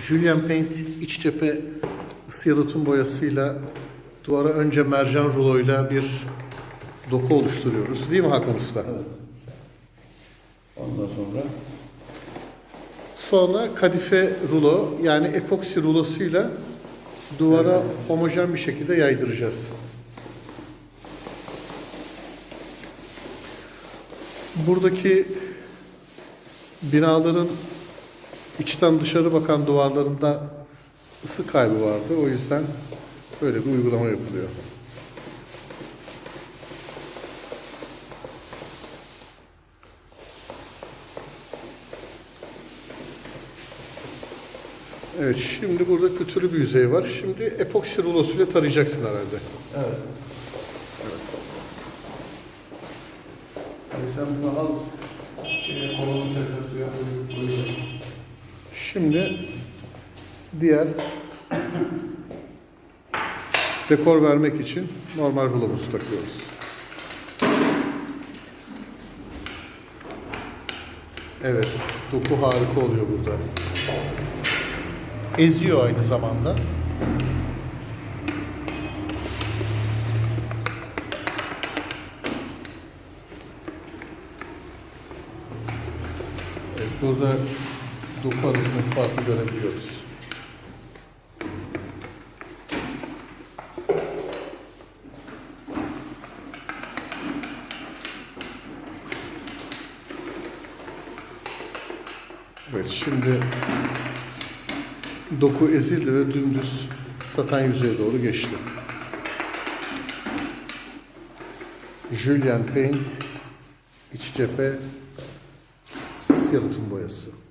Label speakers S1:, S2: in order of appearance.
S1: Julian Paint iç cephe ısı yalıtım boyasıyla duvara önce mercan ruloyla bir doku oluşturuyoruz. Değil mi Hakan Usta?
S2: Evet. Ondan sonra
S1: Sonra kadife rulo yani epoksi rulosuyla duvara homojen bir şekilde yaydıracağız. Buradaki binaların içten dışarı bakan duvarlarında ısı kaybı vardı. O yüzden böyle bir uygulama yapılıyor. Evet, şimdi burada kötülü bir yüzey var. Şimdi epoksi rulosuyla tarayacaksın herhalde.
S2: evet.
S1: Evet.
S2: Sen bunu al şeye kolonu tekrar.
S1: Şimdi diğer dekor vermek için normal rulomuzu takıyoruz. Evet, doku harika oluyor burada. Eziyor aynı zamanda. Evet, burada doku arasındaki farkı görebiliyoruz. Evet, şimdi doku ezildi ve dümdüz satan yüzeye doğru geçti. Julian Paint iç cephe yalıtım boyası.